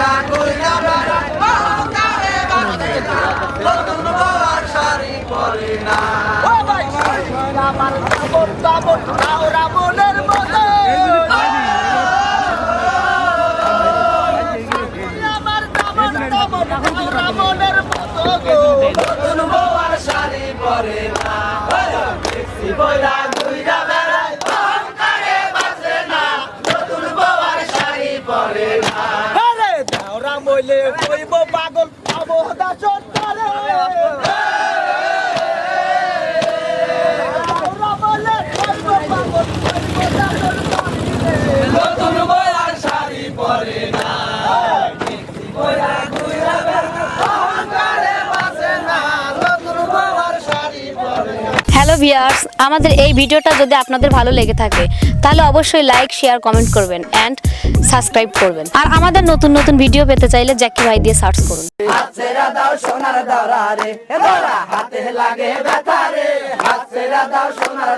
Mixie কইরা কইরা বেড়ায় অহংকারে বাঁধে না নতুন বলার শাড়ি পরে না ও ভাই আমার কাপড় কাপড় রাও রাবণের মতো আমার কাপড় কাপড় রাও রাবণের মতো গো নতুন বলার শাড়ি পরে না মিক্সি কইরা কইরা বেড়ায় অহংকারে বাঁধে না নতুন বলার শাড়ি পরে না আরে দাওরা মইলে কইব পাগল পাবো দাসন করে দাওরা মইলে কইব পাগল কইব দাসন করে নতুন বলার শাড়ি পরে না মিক্সি কইরা কইরা বেড়ায় অহংকারে বাঁধে না নতুন বলার শাড়ি পরে না হ্যালো ভিয়ার্স আমাদের এই ভিডিওটা যদি আপনাদের ভালো লেগে থাকে, তাহলে অবশ্যই লাইক শেয়ার কমেন্ট করবেন অ্যান্ড সাবস্ক্রাইব করবেন। আর আমাদের নতুন নতুন ভিডিও পেতে চাইলে জ্যাকি ভাই দিয়ে সার্চ করুন। দৌড়া দৌড়া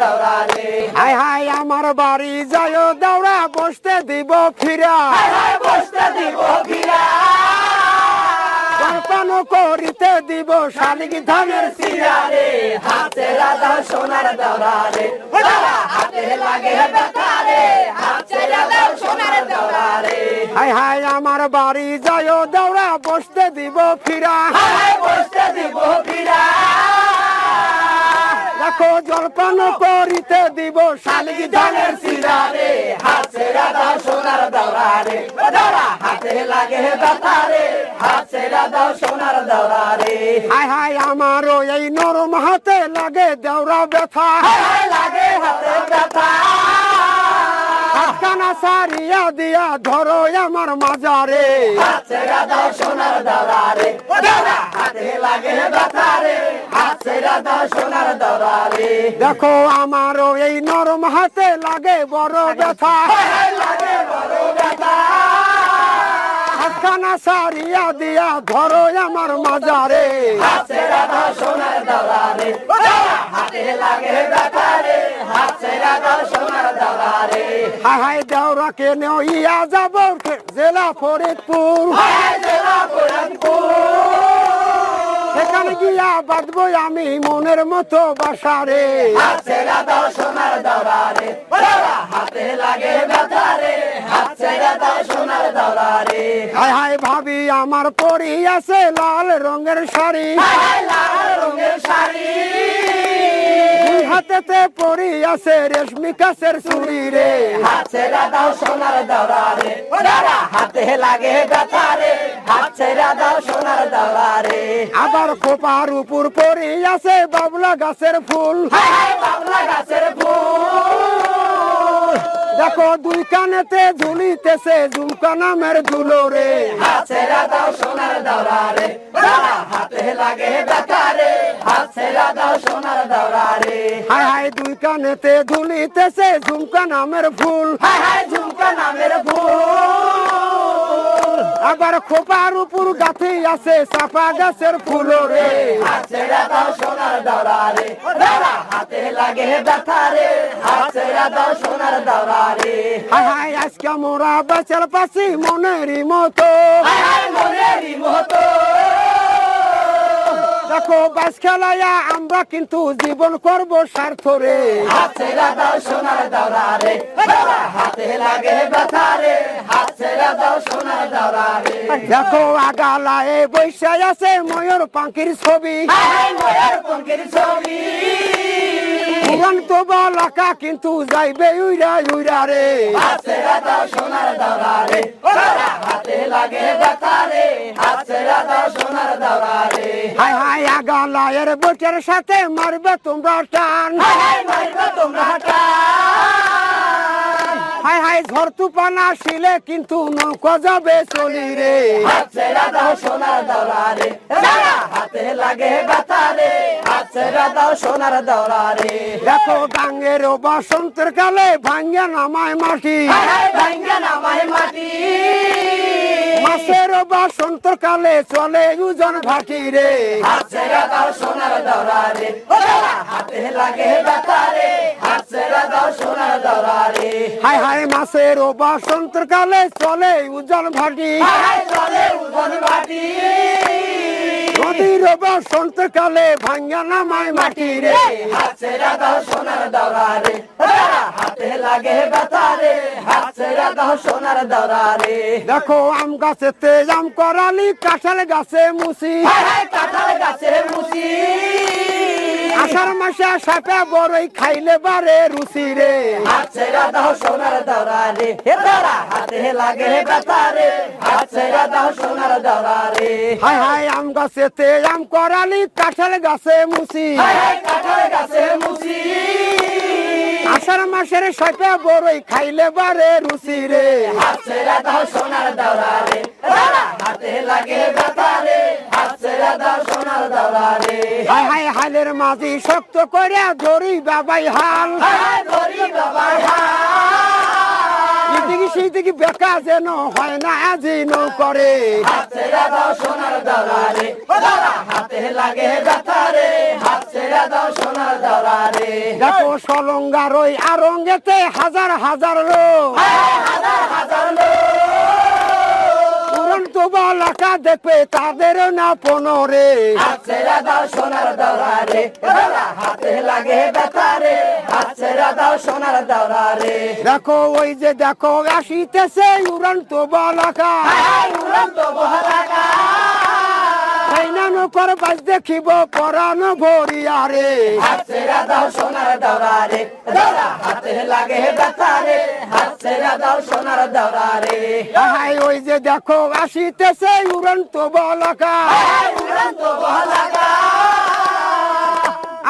দৌড়া হাই হাই, আমার বাড়ি যায় দাওড়া বসতে দিব ফিরা। বসতে দিব ফিরা। করিতে দিব শালিক ধানের সিরা হাতে রাধা সোনার দৌড়া রে এ দৌড়া হাতে লাগে বেতারে হাতে রাধা সোনার দরারে হাই হাই আমার বাড়ি যায় দৌড়া বসতে দিব ফিরা। হায়, বসতে দিব ফিরা। দেখো জলপান করিতে দিব শালিক ধানের ধানের সিরা রে হাতেরা দাও সোনার দৌড়া রে এ দৌড়া হাতে লাগে ব্যথা রে হাতেরা দাও সোনার দৌড়া রে হাই হাই আমার এই নরম হাতে লাগে দেওরা ব্যথা। হায় হায় লাগে হাতে ব্যথা। সারিয়া দিয়া ধরো আমার মাজারে। হাতেরা দাও সোনার হাতে লাগে ব্যথা দেখো আমার এই নরম হাতে লাগে বড় ব্যথা। হাতখানা সারিয়া দিয়া ধরো আমার মাজারে। হাতেরা দাও সোনার দৌড়া রে ও দৌড়া হাতে লাগে ব্যথা রে হাতেরা দাও সোনার দৌড়া রে হাই হাই দেওরা কেন ইয়া যাব? জেলা ফরিদপুর। জেলা পুরানপুর সেখানে গিয়া বাঁধবো আমি মনের মতো বাসারে। হাতেরা দাও সোনার হাতে লাগে ব্যথা রে দাও সোনার দরারে হায় হাই ভাবি আমার পরি আছে লাল রঙের শাড়ি। লাল রঙের শাড়ি হাতেতে পরি আছে রেশমি কাছের চুড়ি রে। হাতেরা দাও সোনার দৌড়া রে। ও হাতে লাগে ব্যথা রে। হাত দাও সোনার দাওরা রে। আবার খোপার উপর পরে আছে বাবলা গাছের ফুল। বাবলা গাছের ফুল। দেখো দুই কানেতে ঝুলিতেছে ঝুমকা নামের ধুলো রে। হাত দাও সোনার রে। হাতে লাগে ব্যথা রে। হাত দাও সোনার রে। হায় হায় দুই কানেতে ঝুলিতেছে ঝুমকা নামের ফুল। হায় হায় ঝুমকা নামের ফুল। আবার খোপার উপর গাছে আছে চাপা গাছের ফুল রে। দাও সোনার রে। হাতে লাগে ব্যথা রে। সোনার রে। হায় হায় আজকে মোরা বাঁচার পাশে মনেরই মতো। হায় হায় মনেরই বাস খেলাইয়া আমরা কিন্তু জীবন করব স্বার্থ রে হাতে দাও সোনার রে। হাতে লাগে ব্যথা রে। হাতে দাও সোনার রে। দেখো আগালায় বৈশাখ আছে ময়ূর পাখির ছবি। ময়ূর পাখির ছবি। পুরান তো বলাকা কিন্তু যাইবে উইরা উইরা রে। হাতে রাধা সোনার দাওরা রে। হাতে লাগে ব্যথা রে। হাতে রাধা সোনার দাওরা রে। হায় আগালায়ের বটের সাথে মারবে তোমরা টান। হাই হাই মারবে তোমরা টান। হায় হায় ঝড় তুফান আসিলে কিন্তু নৌকা যাবে চলি রে। হাত ছেড়া দাও সোনার দাওরা রে। হাতে লাগে ব্যথা রে। হাত ছেড়া দাও সোনার দাওরা রে। দেখো গাঙ্গের বসন্তের কালে ভাঙ্গে নামায় মাটি। হায় নামায় মাটি। মাসের বসন্তর কালে চলে উজন ভাটি রে। হাত ছেড়া দাও সোনার দাওরা রে। হাতে লাগে ব্যথা রে। সোনার দাওরা রে হায় হায় মাসের বসন্তর কালে চলে উজন ভাটি। চলে উদন মাটি নদীর বসন্তর কালে ভাঙ্গে নামায় মাটি রে। হাত দাও সোনার দাওরা রে হাতে লাগে ব্যথা রে। হাত দাও সোনার দাওরা রে দেখো আম গাছেতে আম করালি কাঁঠাল গাছে মুসি। কাঁঠাল গাছে মুসি। আষাঢ় মাসে সাপে বড়ই খাইলে বারে রুচি রে। হাত ছেড়া দাও সোনার দাওরা রে। হে দাওরা হাতে লাগে ব্যথা রে। হাত ছেড়া দাও সোনার দাওরা রে। হায় হায় আম গাছেতে আম করালি কাঁঠাল গাছে মুসি হায় হায় কাঁঠাল গাছে মুসি আষাঢ় মাসের সাপে বড়ই খাইলে বারে রুচি রে। হাত ছেড়া দাও সোনার দাওরা রে। হাতে লাগে ব্যথা রে। হায় হায় হালের মাঝি শক্ত করে ধরি বাবাই হাল। এদিকে সেই দিকে বেকা যেন হয় না আজিন করে। সোনার হাতে লাগে দেখো সলঙ্গার ওই আরঙ্গেতে হাজার হাজার লোক হাজার হাজার লোক উড়ন্ত বালাকা দেখবে তাদের না পনরে। আছেরা দাও সোনার দরারে হাতে লাগে বেতারে। আছেরা দাও সোনার দরারে দেখো ওই যে দেখো আসিতেছে উড়ন্ত বালাকা। উড়ন্ত বহরাকা পরানো কর বাজ দেখিব পরানো ভরিয়া রে। হাতে দাও সোনার দরা রে। হাতে লাগে রে দেখো উড়ন্ত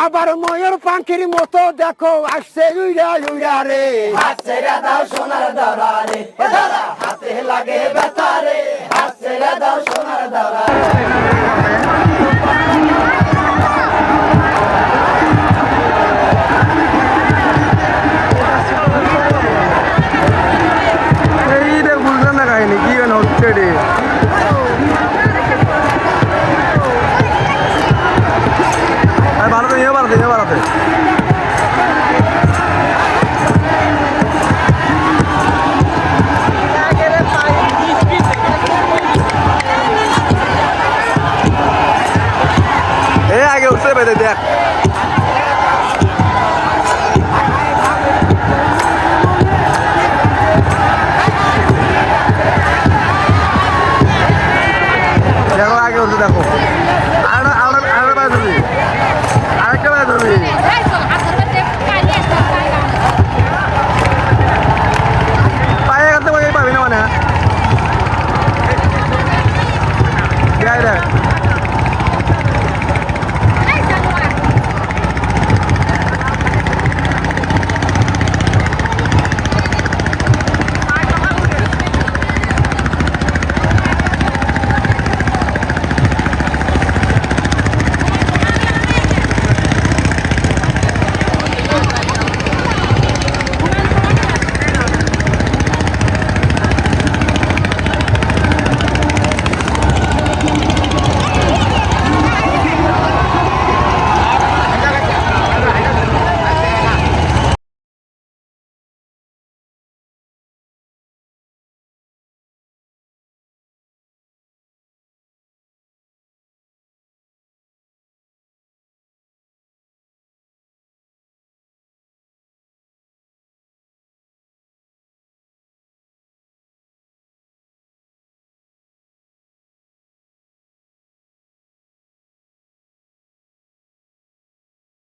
আবার ময়ূর পাখির মতো দেখো আসছে রে। দাও সোনার দরা রে। লাগে দাও সোনার দরা